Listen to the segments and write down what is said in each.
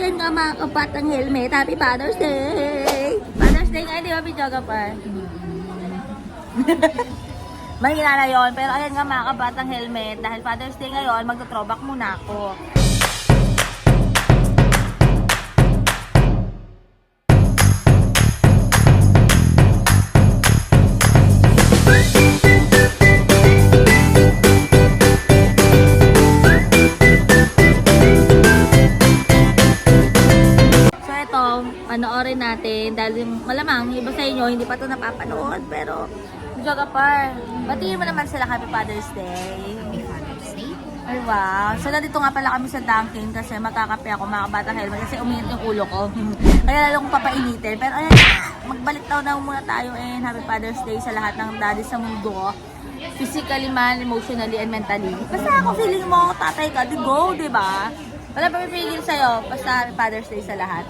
ayan nga mga kapatang helmet. Happy Father's Day! Father's Day ngayon, di ba, Pichoga pa? May na yon pero ayan nga mga kabatang helmet. Dahil Father's Day ngayon, magto-throwback muna ako. Panoorin natin dahil yung malamang iba sa inyo hindi pa ito napapanood pero Joga Par, batiin mo naman sila Happy Father's Day. Happy Father's Day. Ay wow. So nandito nga pala kami sa Dunkin kasi magkakape ako mga kabata helmet kasi uminit yung ulo ko. Kaya lalo kong papainitin. Pero ayan, magbalik daw na muna tayo and Happy Father's Day sa lahat ng daddy sa mundo. Physically man, emotionally, and mentally. Basta ako feeling mo, tatay ka, di go, di ba? Wala pa pipigil sa'yo. Basta Happy Father's Day sa lahat.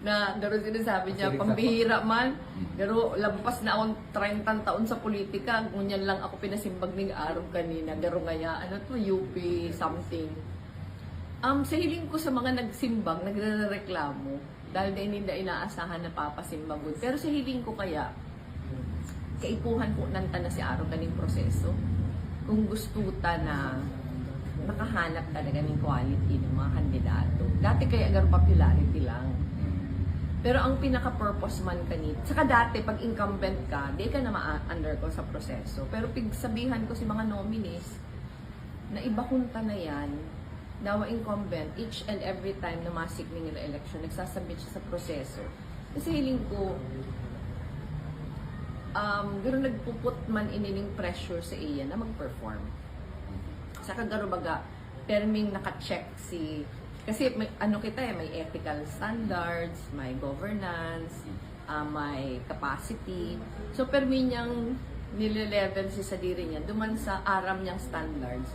Na garo sinasabi niya, pambihira man, garo lampas na akong 30 taon sa politika, ngunyan lang ako pinasimbag ng araw kanina, garo ngaya, ano to, UP something. Um, sa hiling ko sa mga nagsimbang, nagre-reklamo, dahil din hindi inaasahan na papasimbag. Pero sa hiling ko kaya, kaipuhan po nanta na si araw kaning proseso. Kung gusto ta na makahanap talaga ng quality ng mga kandidato. Dati kaya agar popularity lang. Pero ang pinaka-purpose man kanit, saka dati pag incumbent ka, di ka na ma-undergo sa proseso. Pero pig sabihan ko si mga nominees, na iba kunta na yan, na wa incumbent, each and every time na masik ng election, nagsasubmit siya sa proseso. Kasi hiling ko, um, gano'n nagpuput man inining pressure sa iya na mag-perform. Saka garo baga, perming naka-check si kasi may, ano kita eh, may ethical standards, may governance, ah, may capacity. So, permi niyang nile-level si sa diri niya, duman sa aram niyang standards,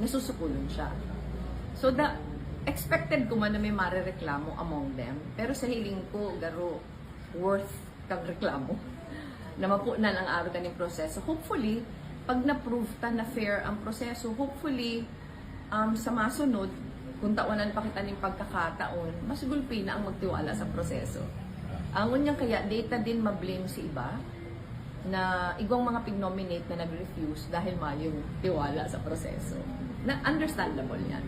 nasusukulon siya. So, the, expected ko man na may marereklamo among them, pero sa hiling ko, garo, worth kag reklamo na mapunan ang araw kaning proseso. Hopefully, pag na-prove ta na fair ang proseso, hopefully, um, sa masunod, kung tawanan pa kita ng pagkakataon, mas gulpi na ang magtiwala sa proseso. Ang unyang kaya, data din mablame si iba na igwang mga pig-nominate na nag-refuse dahil yung tiwala sa proseso. Na understandable yan.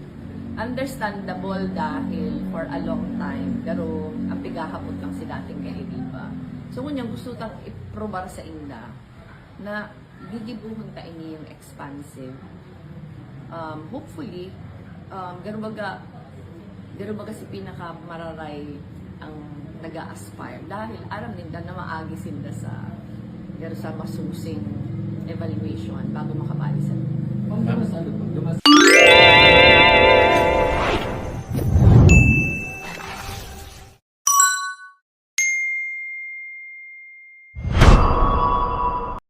Understandable dahil for a long time, pero ang pigahapot lang si dating kay Ediba. So, kunyang gusto tang iprobar sa inda na gigibuhon ta ini yung expansive. Um, hopefully, um, ganun baga, ganun baga si pinaka mararay ang nag-aspire dahil aram din na maagi sila sa ganun sa masusing evaluation bago makabali